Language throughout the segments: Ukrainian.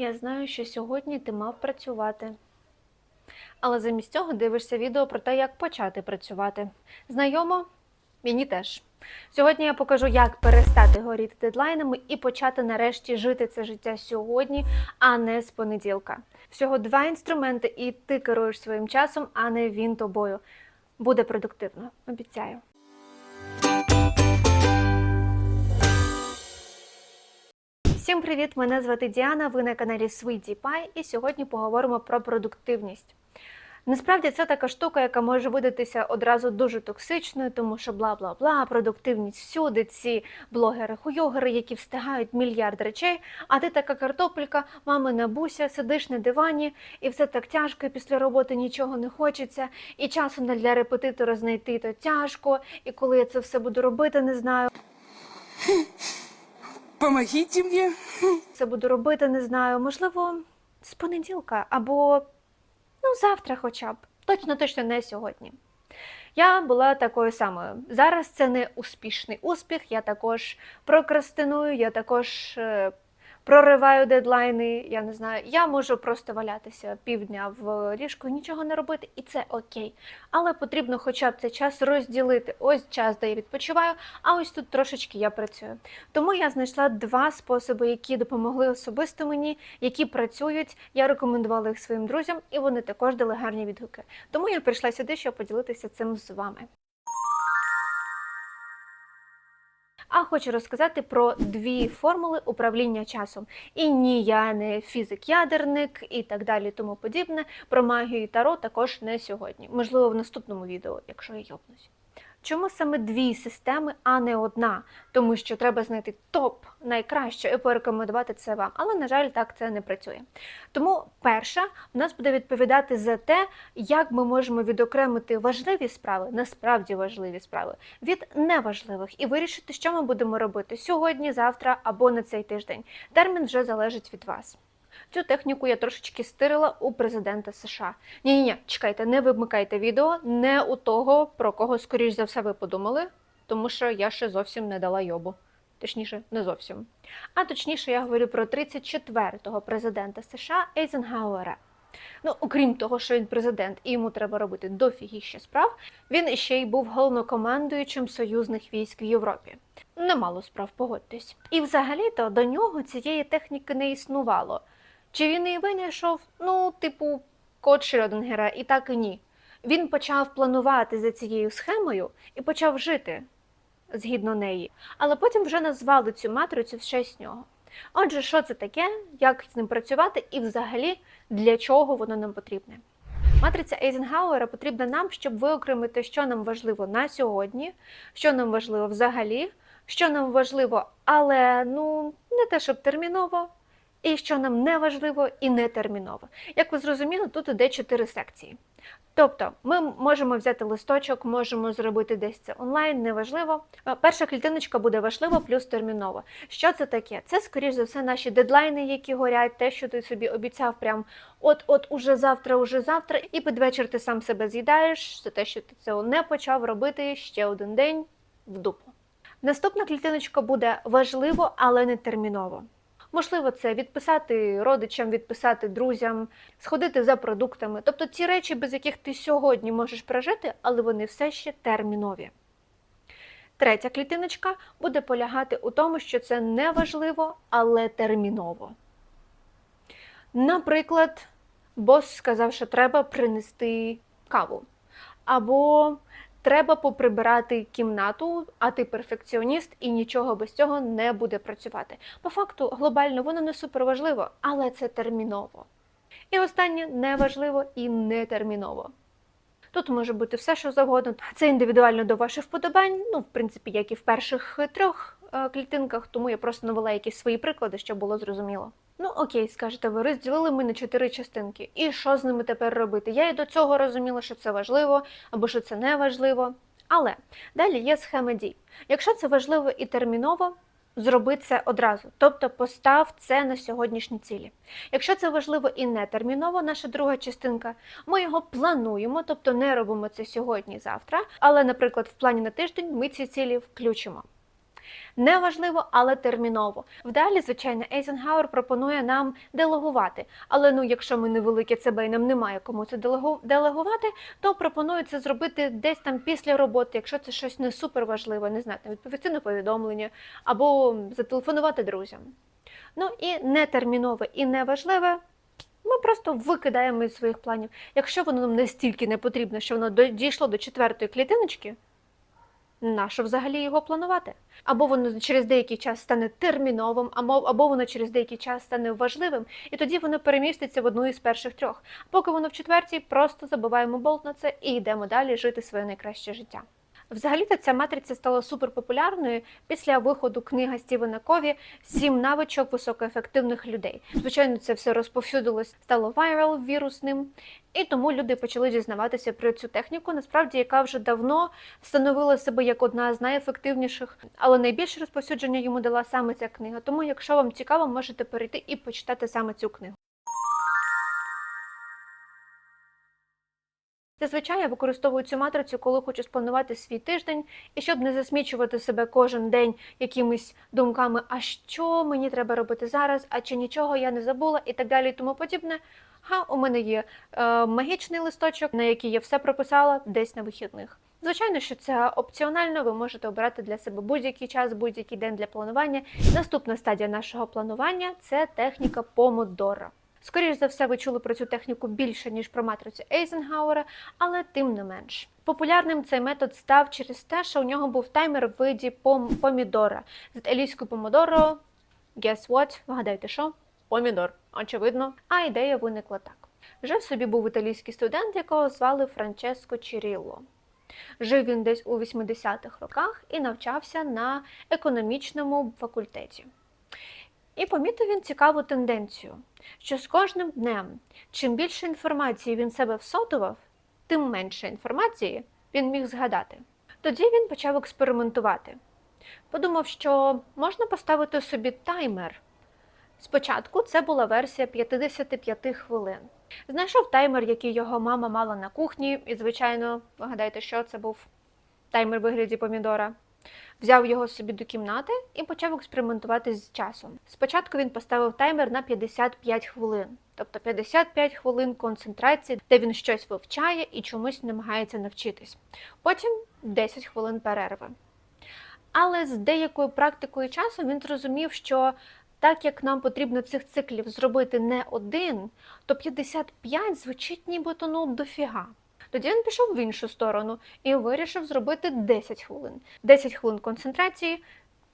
Я знаю, що сьогодні ти мав працювати. Але замість цього дивишся відео про те, як почати працювати. Знайомо? Мені теж. Сьогодні я покажу, як перестати горіти дедлайнами і почати нарешті жити це життя сьогодні, а не з понеділка. Всього два інструменти, і ти керуєш своїм часом, а не він тобою. Буде продуктивно, обіцяю. Всім привіт! Мене звати Діана. Ви на каналі Sweetie Pie, і сьогодні поговоримо про продуктивність. Насправді це така штука, яка може видатися одразу дуже токсичною, тому що бла бла бла, продуктивність всюди, ці блогери-хуйогери, які встигають мільярд речей. А ти така картопелька, мамина буся, сидиш на дивані, і все так тяжко, і після роботи нічого не хочеться, і часу не для репетитора знайти то тяжко, і коли я це все буду робити, не знаю. Помогите мені. це буду робити, не знаю. Можливо, з понеділка або ну, завтра хоча б. Точно, точно не сьогодні. Я була такою самою. Зараз це не успішний успіх. Я також прокрастиную, я також е, прориваю дедлайни. Я не знаю, я можу просто валятися півдня в ліжку нічого не робити, і це окей. Але потрібно хоча б цей час розділити. Ось час, де я відпочиваю, а ось тут трошечки я працюю. Тому я знайшла два способи, які допомогли особисто мені, які працюють. Я рекомендувала їх своїм друзям, і вони також дали гарні відгуки. Тому я прийшла сюди, щоб поділитися цим з вами. А хочу розказати про дві формули управління часом. І ні, я не фізик-ядерник і так далі, тому подібне. Про магію і таро також не сьогодні. Можливо, в наступному відео, якщо я йобнусь. Чому саме дві системи, а не одна? Тому що треба знайти топ найкраще і порекомендувати це вам. Але, на жаль, так це не працює. Тому перша в нас буде відповідати за те, як ми можемо відокремити важливі справи, насправді важливі справи, від неважливих і вирішити, що ми будемо робити сьогодні, завтра або на цей тиждень. Термін вже залежить від вас. Цю техніку я трошечки стирила у президента США. Ні, ні, ні, чекайте, не вимикайте відео, не у того, про кого, скоріш за все, ви подумали, тому що я ще зовсім не дала йобу. Точніше, не зовсім. А точніше, я говорю про 34-го президента США Ейзенгауера. Ну, окрім того, що він президент і йому треба робити дофігіще справ, він ще й був головнокомандуючим союзних військ в Європі. Немало справ, погодьтесь. І взагалі-то до нього цієї техніки не існувало. Чи він її винайшов? Ну, типу, код Шрёдингера, і так і ні. Він почав планувати за цією схемою і почав жити згідно неї, але потім вже назвали цю матрицю в честь нього. Отже, що це таке, як з ним працювати і взагалі для чого воно нам потрібне? Матриця Ейзенгауера потрібна нам, щоб виокремити, що нам важливо на сьогодні, що нам важливо взагалі, що нам важливо, але ну не те, щоб терміново, і що нам не важливо і не терміново. Як ви зрозуміли, тут іде чотири секції. Тобто, ми можемо взяти листочок, можемо зробити десь це онлайн, неважливо. Е, Перша клітиночка буде важливо плюс терміново. Що це таке? Це, скоріш за все, наші дедлайни, які горять, те, що ти собі обіцяв, прям от-от, уже завтра, уже завтра, і під вечір ти сам себе з'їдаєш за те, що ти цього не почав робити ще один день в дупу. Наступна клітиночка буде важливо, але не терміново. Можливо, це відписати родичам, відписати друзям, сходити за продуктами. Тобто ті речі, без яких ти сьогодні можеш прожити, але вони все ще термінові. Третя клітиночка буде полягати у тому, що це не важливо, але терміново. Наприклад, бос сказав, що треба принести каву. Або треба поприбирати кімнату, а ти перфекціоніст і нічого без цього не буде працювати. По факту, глобально воно не суперважливо, але це терміново. І останнє неважливо і не терміново. Тут може бути все, що завгодно. Це індивідуально до ваших вподобань, ну, в принципі, як і в перших трьох е, клітинках, тому я просто навела якісь свої приклади, щоб було зрозуміло. Ну окей, скажете ви, розділили ми на чотири частинки. І що з ними тепер робити? Я і до цього розуміла, що це важливо або що це не важливо. Але далі є схема дій. Якщо це важливо і терміново, зроби це одразу, тобто постав це на сьогоднішні цілі. Якщо це важливо і не терміново, наша друга частинка, ми його плануємо, тобто не робимо це сьогодні, завтра. Але, наприклад, в плані на тиждень ми ці цілі включимо. Неважливо, але терміново. Вдалі, звичайно, Ейзенгауер пропонує нам делегувати. Але ну, якщо ми невелике ЦБ і нам немає кому це делегувати, то пропоную це зробити десь там після роботи, якщо це щось не супер важливе, не знаю, там відповісти на повідомлення або зателефонувати друзям. Ну і нетермінове і неважливе. Ми просто викидаємо із своїх планів. Якщо воно нам настільки не потрібно, що воно дійшло до четвертої клітиночки, нащо взагалі його планувати? Або воно через деякий час стане терміновим, або, або воно через деякий час стане важливим, і тоді воно переміститься в одну із перших трьох. Поки воно в четвертій, просто забиваємо болт на це і йдемо далі жити своє найкраще життя. Взагалі-то ця матриця стала суперпопулярною після виходу книга Стівена Кові Сім навичок високоефективних людей. Звичайно, це все розповсюдилось, стало вайрал вірусним, і тому люди почали дізнаватися про цю техніку, насправді, яка вже давно встановила себе як одна з найефективніших, але найбільше розповсюдження йому дала саме ця книга. Тому, якщо вам цікаво, можете перейти і почитати саме цю книгу. Зазвичай я використовую цю матрицю, коли хочу спланувати свій тиждень, і щоб не засмічувати себе кожен день якимись думками, а що мені треба робити зараз, а чи нічого я не забула, і так далі, і тому подібне. Ха, у мене є е, магічний листочок, на який я все прописала десь на вихідних. Звичайно, що це опціонально, ви можете обирати для себе будь-який час, будь-який день для планування. Наступна стадія нашого планування це техніка помодора. Скоріш за все, ви чули про цю техніку більше, ніж про матрицю Ейзенгауера, але тим не менш. Популярним цей метод став через те, що у нього був таймер в виді пом- помідора. З італійською помодоро, guess what? Вгадайте, що? Помідор, очевидно. А ідея виникла так. Жив собі був італійський студент, якого звали Франческо Чірілло. Жив він десь у 80-х роках і навчався на економічному факультеті. І помітив він цікаву тенденцію, що з кожним днем, чим більше інформації він себе всотував, тим менше інформації він міг згадати. Тоді він почав експериментувати. Подумав, що можна поставити собі таймер. Спочатку це була версія 55 хвилин. Знайшов таймер, який його мама мала на кухні, і, звичайно, вгадайте, що це був таймер вигляді помідора. Взяв його собі до кімнати і почав експериментувати з часом. Спочатку він поставив таймер на 55 хвилин, тобто 55 хвилин концентрації, де він щось вивчає і чомусь намагається навчитись. Потім 10 хвилин перерви. Але з деякою практикою часу він зрозумів, що так як нам потрібно цих циклів зробити не один, то 55 звучить нібито ну дофіга. Тоді він пішов в іншу сторону і вирішив зробити 10 хвилин. 10 хвилин концентрації,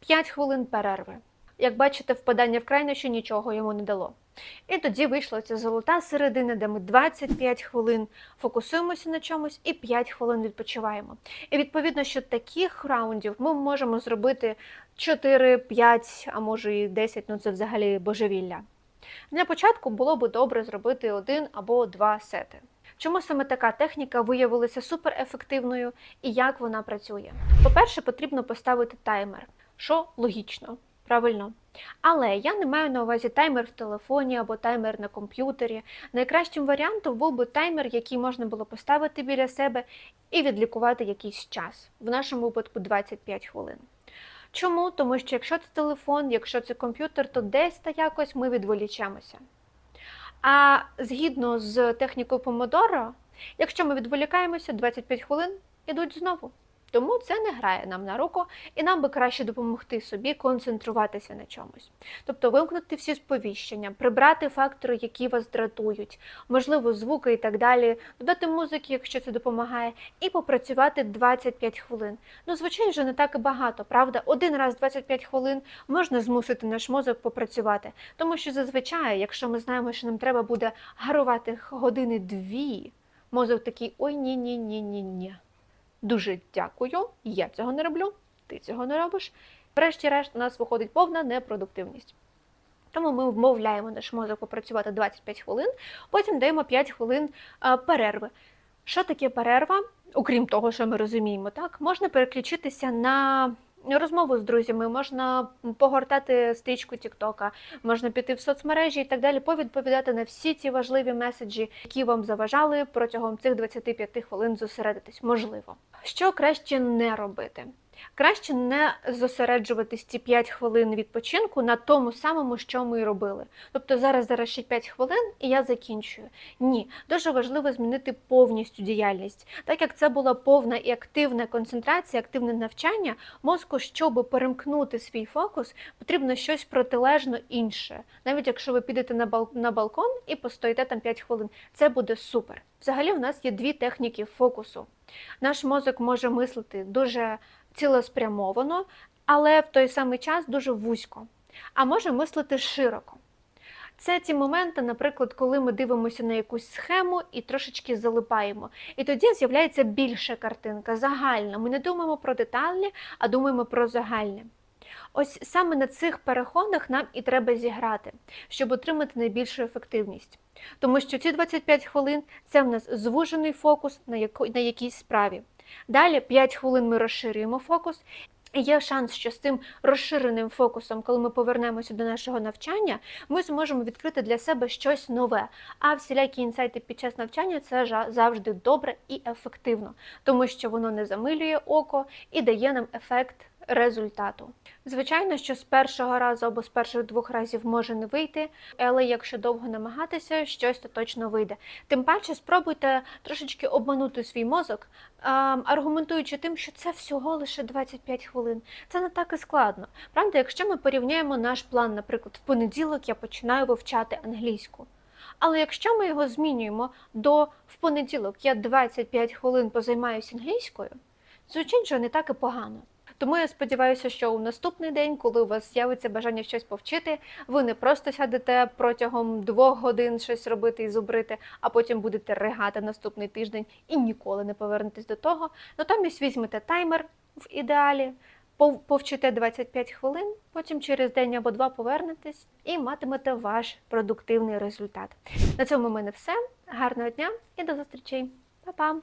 5 хвилин перерви. Як бачите, впадання в крайнощі нічого йому не дало. І тоді вийшла ця золота середина, де ми 25 хвилин фокусуємося на чомусь і 5 хвилин відпочиваємо. І відповідно, що таких раундів ми можемо зробити 4, 5, а може і 10, ну це взагалі божевілля. Для початку було би добре зробити один або два сети. Чому саме така техніка виявилася суперефективною і як вона працює? По-перше, потрібно поставити таймер, що логічно, правильно. Але я не маю на увазі таймер в телефоні або таймер на комп'ютері. Найкращим варіантом був би таймер, який можна було поставити біля себе і відлікувати якийсь час, в нашому випадку 25 хвилин. Чому? Тому що якщо це телефон, якщо це комп'ютер, то десь та якось ми відволічемося. А згідно з технікою Помодоро, якщо ми відволікаємося, 25 хвилин ідуть знову. Тому це не грає нам на руку, і нам би краще допомогти собі концентруватися на чомусь. Тобто вимкнути всі сповіщення, прибрати фактори, які вас дратують, можливо, звуки і так далі, додати музики, якщо це допомагає, і попрацювати 25 хвилин. Ну, звичайно, вже не так і багато, правда? Один раз 25 хвилин можна змусити наш мозок попрацювати. Тому що зазвичай, якщо ми знаємо, що нам треба буде гарувати години дві, мозок такий ой ні ні ні ні ні Дуже дякую, я цього не роблю, ти цього не робиш. Врешті-решт, у нас виходить повна непродуктивність. Тому ми вмовляємо наш мозок попрацювати 25 хвилин, потім даємо 5 хвилин перерви. Що таке перерва? Окрім того, що ми розуміємо, так можна переключитися на розмову з друзями, можна погортати стрічку Тіктока, можна піти в соцмережі і так далі, повідповідати на всі ці важливі меседжі, які вам заважали протягом цих 25 хвилин зосередитись. Можливо. Що краще не робити? Краще не зосереджуватись ці 5 хвилин відпочинку на тому самому, що ми робили. Тобто зараз зараз ще 5 хвилин і я закінчую. Ні, дуже важливо змінити повністю діяльність. Так як це була повна і активна концентрація, активне навчання, мозку, щоб перемкнути свій фокус, потрібно щось протилежно інше. Навіть якщо ви підете на, балкон і постоїте там 5 хвилин, це буде супер. Взагалі, у нас є дві техніки фокусу. Наш мозок може мислити дуже цілеспрямовано, але в той самий час дуже вузько, а може мислити широко. Це ті моменти, наприклад, коли ми дивимося на якусь схему і трошечки залипаємо. І тоді з'являється більша картинка, загальна. Ми не думаємо про детальні, а думаємо про загальне. Ось саме на цих переходах нам і треба зіграти, щоб отримати найбільшу ефективність. Тому що ці 25 хвилин це в нас звужений фокус на якійсь справі. Далі 5 хвилин ми розширюємо фокус. Є шанс, що з цим розширеним фокусом, коли ми повернемося до нашого навчання, ми зможемо відкрити для себе щось нове. А всілякі інсайти під час навчання це завжди добре і ефективно, тому що воно не замилює око і дає нам ефект результату. Звичайно, що з першого разу або з перших двох разів може не вийти, але якщо довго намагатися, щось то точно вийде. Тим паче спробуйте трошечки обманути свій мозок, аргументуючи тим, що це всього лише 25 хвилин. Це не так і складно. Правда, якщо ми порівняємо наш план, наприклад, в понеділок я починаю вивчати англійську. Але якщо ми його змінюємо до в понеділок я 25 хвилин позаймаюся англійською, звучить же не так і погано. Тому я сподіваюся, що у наступний день, коли у вас з'явиться бажання щось повчити, ви не просто сядете протягом двох годин щось робити і зубрити, а потім будете ригати наступний тиждень і ніколи не повернетесь до того. Натомість візьмете таймер в ідеалі, повчите 25 хвилин, потім через день або два повернетесь і матимете ваш продуктивний результат. На цьому в мене все. Гарного дня і до зустрічей. Па-па!